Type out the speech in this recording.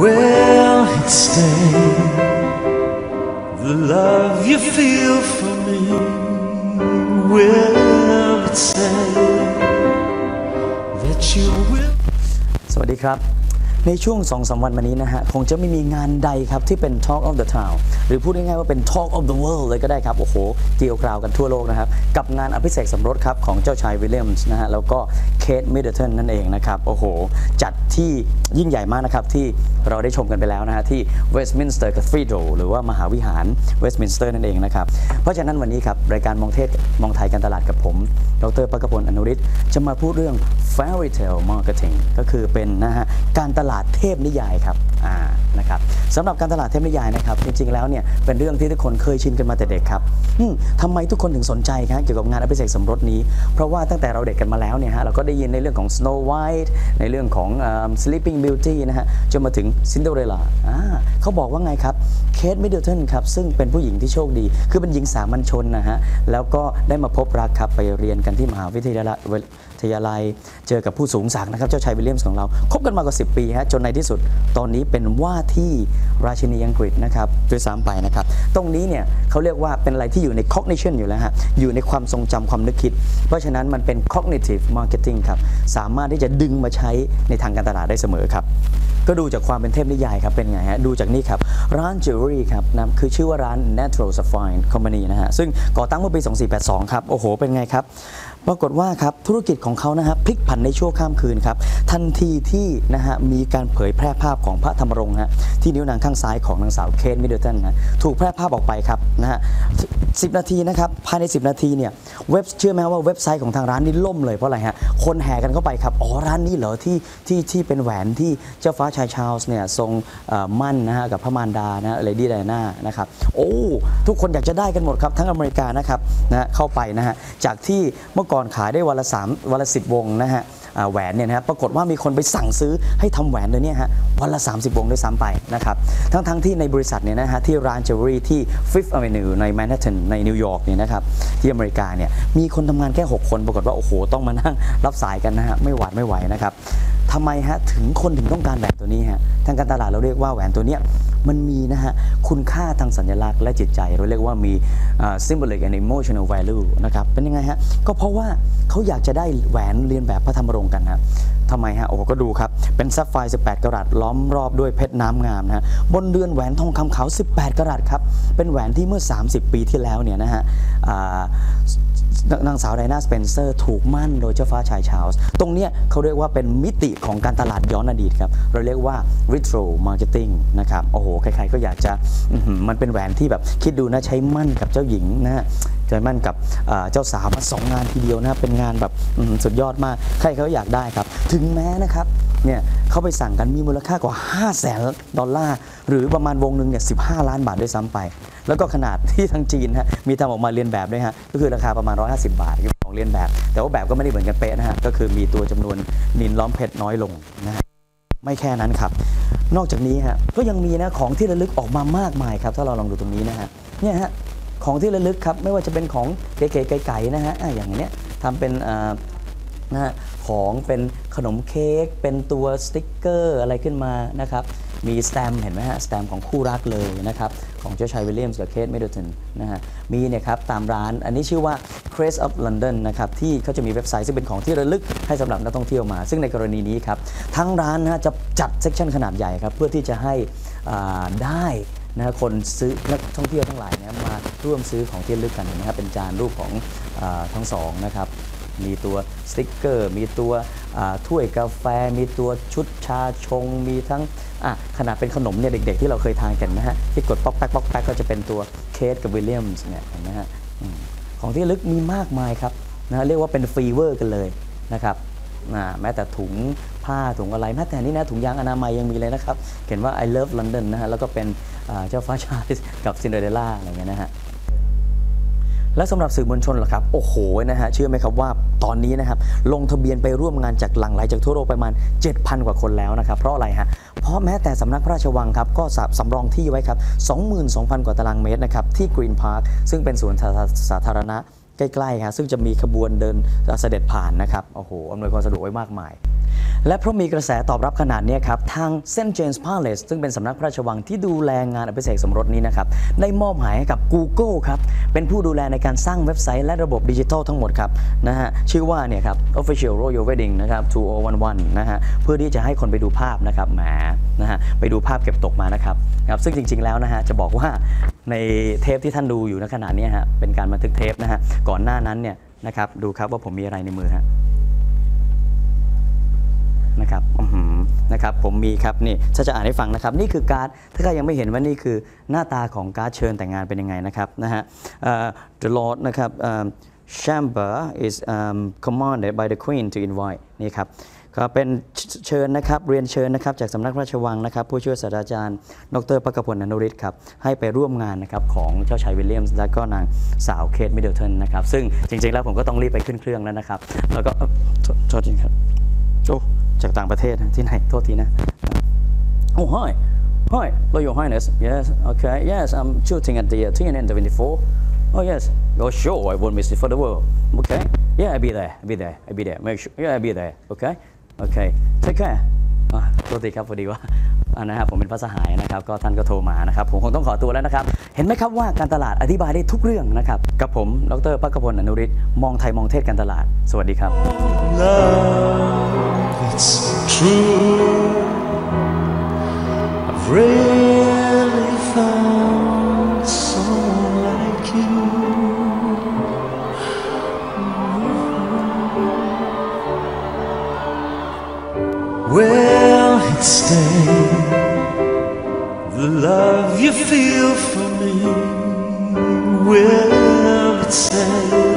will it stay? The love you feel for me, will it say that you will? สวัสดีครับ ในช่วง2องสาวันมานี้นะฮะ คงจะไม่มีงานใดครับที่เป็น Talk of the Town หรือพูดง่ายๆว่าเป็น Talk of the World เลยก็ได้ครับ โอ้โห เกลียวกราวกันทั่วโลกนะครับ กับงานอภิเษกสมรสครับ ของเจ้าชายวิลเลียมส์นะฮะ แล้วก็ ทมิดเดิลตันนั่นเองนะครับ โอ้โห จัดที่ยิ่งใหญ่มากนะครับ ที่เราได้ชมกันไปแล้วนะฮะ ที่เวสต์มินสเตอร์คาทีโดหรือว่ามหาวิหารเวสต์มินสเตอร์นั่นเองนะครับ เพราะฉะนั้นวันนี้ครับ รายการมองเทศมองไทยการตลาดกับผม ดรปักพลอนุริศจะมาพูดเรื่อง Fairy Tale Marketing ก็คือเป็นนะฮะการตลาดเทพนิยายครับอ่า นะครับสำหรับการตลาดเทพนิยายนะครับจริงๆแล้วเนี่ยเป็นเรื่องที่ทุกคนเคยชินกันมาแต่เด็กครับทำไมทุกคนถึงสนใจครับเกี่ยวกับงานอภิเษกสมรสนี้ เพราะว่าตั้งแต่เราเด็กกันมาแล้วเนี่ยฮะเราก็ได้ยินในเรื่องของ Snow White ในเรื่องของเอิ่ม Sleeping Beauty นะฮะจนมาถึง Cinderella อ่าเขาบอกว่าไงครับเคทมิดเดิลตันครับซึ่งเป็นผู้หญิงที่โชคดี คือเป็นหญิงสามัญชนนะฮะแล้วก็ได้มาพบรักครับไปเรียนกันที่มหาวิทยาลัย ทยาลัย เจอกับผู้สูงศักดิ์นะครับ เจ้าชายวิลเลียมส์ของเรา คบกันมากว่า 10 ปีฮะจนในที่สุดตอนนี้เป็นว่าที่ราชินีอังกฤษนะครับด้วยซ้ำไปนะครับ ตรงนี้เนี่ยเขาเรียกว่าเป็นอะไรที่อยู่ใน cognition อยู่แล้วฮะอยู่ในความทรงจำความนึกคิด เพราะฉะนั้นมันเป็น cognitive marketing ครับสามารถที่จะดึงมาใช้ในทางการตลาดได้เสมอครับก็ดูจากความเป็นเทพนิยายครับ เป็นไงฮะ ดูจากนี่ครับ ร้านจิวเวลรี่ครับนะคือชื่อว่าร้าน Natural Sapphire Company นะฮะ ซึ่งก่อตั้งเมื่อปี 2482 ครับ โอ้โห เป็นไงครับ ปรากฏว่าครับธุรกิจของเขานะฮะพลิกผันในชั่วข้ามคืนครับทันทีที่นะฮะมีการเผยแพร่ภาพของพระธรรมรงค์ฮะที่นิ้วนางข้างซ้ายของนางสาวเคทมิดเดิลตันนะถูกแพร่ภาพออกไปครับนะฮะ10นาทีนะครับภายใน 10 นาทีเนี่ยเว็บเชื่อไหมว่าเว็บไซต์ของทางร้านนี่ล่มเลยเพราะอะไรฮะคนแห่กันเข้าไปครับอ๋อร้านนี้เหรอที่ที่ที่เป็นแหวนที่เจ้าฟ้าชายชาร์ลส์เนี่ยทรงมั่นนะฮะกับพระมารดานะเลดี้ไดาน่านะครับโอ้ทุกคนอยากจะได้กันหมดครับทั้งอเมริกานะครับนะฮะเข้าไปนะฮะจากที่เมื่อก่อนขายได้วันละ3วันละ10วงนะฮะแหวนเนี่ยนะฮะปรากฏว่ามีคนไปสั่งซื้อให้ทำแหวนเลยเนี่ยฮะวันละ 30 วงด้วยซ้ำไปนะครับทั้งทั้งที่ในบริษัทเนี่ยนะฮะที่ร้านจิวเวลรี่ที่ Fifth Avenue ในแมนฮัตตันในนิวยอร์กเนี่ยนะครับที่อเมริกาเนี่ยมีคนทำงานแค่ 6 คนปรากฏว่า โอ้โห ต้องมานั่งรับสายกันนะฮะไม่หวาดไม่ไหวนะครับทำไมฮะถึงคนถึงต้องการแหวนตัวนี้ฮะทางการตลาดเราเรียกว่าแหวนตัวเนี้ย มันมีนะฮะ คุณค่าทางสัญลักษณ์และจิตใจ เราเรียกว่ามี symbolic and emotional value นะครับ เป็นยังไงฮะ ก็เพราะว่าเขาอยากจะได้แหวนเรียนแบบพระธรรมรงค์กันฮะทำไมฮะ โอ้ก็ดูครับ เป็นซัฟไฟร์18 กรัตล้อมรอบด้วยเพชรน้ำงามนะฮะ บนเรือนแหวนทองคำขาว 18 กรัตครับ เป็นแหวนที่เมื่อ 30 ปีที่แล้วเนี่ยนะฮะ นางสาวไดนาสเปนเซอร์ถูกมั่นโดยเจ้าฟ้าชายชาร์ลส์ตรงเนี้ยเขาเรียกว่าเป็นมิติของการตลาดย้อนอดีตครับ เราเรียกว่า retro marketing นะครับ โอ้โห ใครๆก็อยากจะมันเป็นแหวนที่แบบคิดดูนะใช้มั่นกับเจ้าหญิงนะฮะใช้มั่นกับเจ้าสาวมาสองงานทีเดียวนะเป็นงานแบบสุดยอดมาก ใครเขาอยากได้ครับ ถึงแม้นะครับ เนี่ยเขาไปสั่งกันมีมูลค่ากว่า 5 0 0แสนดอลลาร์ หรือประมาณวงหนึ่งเนี่ย15ล้านบาทด้วยซ้ำไป แล้วก็ขนาดที่ทางจีนฮะมีทำออกมาเรียนแบบด้วยฮะก็คือราคาประมาณ 150 บาทของเรียนแบบ แต่ว่าแบบก็ไม่ได้เหมือนกันเป๊ะนะฮะก็คือมีตัวจำนวนนินล้อมเพชรน้อยลงนะฮะไม่แค่นั้นครับ นอกจากนี้ฮะก็ยังมีนะของที่ระลึกออกมามากมายครับ ถ้าเราลองดูตรงนี้นะฮะเนี่ยฮะของที่ระลึกครับไม่ว่าจะเป็นของเก๋ๆไก่ๆนะฮะอะอย่างเนี้ยทำเป็นอ่า นะฮะของเป็นขนมเค้กเป็นตัวสติ๊กเกอร์อะไรขึ้นมานะครับมีสแตมป์เห็นไหมฮะสแตมป์ของคู่รักเลยนะครับของเจ้าชายวิลเลียมส์กับเคทมิดเดิลนนะฮะมีเนี่ยครับตามร้านอันนี้ชื่อว่า Crest of London นะครับที่เขาจะมีเว็บไซต์ซึ่งเป็นของที่ระลึกให้สำหรับนักท่องเที่ยวมา ซึ่งในกรณีนี้ครับทั้งร้านนะฮะจะจัดเซกชันขนาดใหญ่ครับเพื่อที่จะให้ได้นะฮะคนซื้อนักท่องเที่ยวทั้งหลายเนี่ยมาร่วมซื้อของที่ระลึกกันนะครับเป็นจานรูปของอทั้งสองนะครับ มีตัวสติ๊กเกอร์ มีตัวถ้วยกาแฟ มีตัวชุดชาชง มีทั้งขนาดเป็นขนมเนี่ยเด็กๆ ที่เราเคยทานกันนะฮะที่กดป๊อกแป๊กป๊อกแป๊กก็จะเป็นตัวเคสกับวิลเลียมส์เนี่ยเห็นไหมฮะของที่ลึกมีมากมายครับนะฮะเรียกว่าเป็นฟีเวอร์กันเลยนะครับแม้แต่ถุงผ้าถุงอะไรแม้แต่นี่นะถุงยางอนามัยยังมีเลยนะครับ เขียนว่า I love London นะฮะแล้วก็เป็นเจ้าฟ้าชาร์ลส์กับซินเดอเรลล่าอะไรเงี้ยนะฮะ และสำหรับสื่อมวลชนล่ะครับ โอ้โหนะฮะเชื่อไหมครับว่าตอนนี้นะครับลงทะเบียนไปร่วมงานจากหลังไหลจากทั่วโลกประมาณ 7,000 กว่าคนแล้วนะครับ เพราะอะไรฮะเพราะแม้แต่สำนักพระราชวังครับก็สสำรองที่ไว้ครับ 22,000 กว่าตารางเมตรนะครับที่กรีนพาร์คซึ่งเป็นสวนสาสาธารณะใกล้ๆครับซึ่งจะมีขบวนเดินเสด็จผ่านนะครับโอ้โหอำนวยความสะดวกไว้มากมาย และเพราะมีกระแสตอบรับขนาดนี้ครับ ทางเซนต์เจมส์พาเลสซึ่งเป็นสำนักพระราชวังที่ดูแลงานอภิเษกสมรสนี้นะครับ ได้มอบหมายให้กับ Google ครับ เป็นผู้ดูแลในการสร้างเว็บไซต์และระบบดิจิทัลทั้งหมดครับนะฮะชื่อว่าเนี่ยครับ Official Royal Wedding นะครับ2011นะฮะเพื่อที่จะให้คนไปดูภาพนะครับแหมนะฮะไปดูภาพเก็บตกมานะครับครับซึ่งจริง ๆแล้วนะฮะจะบอกว่าในเทปที่ท่านดูอยู่ณขณะนี้ฮะเป็นการบันทึกเทปนะฮะก่อนหน้านั้นเนี่ยนะครับดูครับว่าผมมีอะไรในมือฮะ นะครับนะครับผมมีครับนี่ถ้าจะอ่านให้ฟังนะครับ นี่คือการ์ดถ้าใครยังไม่เห็นว่านี่คือหน้าตาของการ์ดเชิญแต่งงานเป็นยังไงนะครับนะฮะ The Lord นะครับ Chamber is um, commanded by the Queen to invite นี่ครับก็เป็นเชิญนะครับเรียนเชิญนะครับจากสำนักพระราชวังนะครับผู้ช่วยศาสตราจารย์ ดรพักพลอนุริศครับให้ไปร่วมงานนะครับของเจ้าชายวิลเลียมส์และก็นางสาวเคทมิดเดิลตันนะครับซึ่งจริงๆแล้วผมก็ต้องรีบไปขึ้นเครื่องแล้วนะครับ แล้วก็โทษจริงครับโอ้ จากต่างประเทศนะที่ไหนโทษทีนะ Oh hi hi Hello your highness yes okay yes I'm shooting at the uh, TNN 24 Oh yes you're sure I won't miss it for the world okay yeah I'll be there I'll be there I'll be there make sure yeah I'll be there okay okay take care อะโทษทีครับพอดีว่าอ่านะครับผมเป็นพระสหายนะครับ ก็ท่านก็โทรมานะครับ ผมคงต้องขอตัวแล้วนะครับ เห็นไหมครับว่าการตลาดอธิบายได้ทุกเรื่องนะครับ กับผมดรปักกพลอนุริศมองไทยมองเทศการตลาด สวัสดีครับ love, it's true. I've really found someone like you. Well, it's stay the love you feel for me. Will it stay?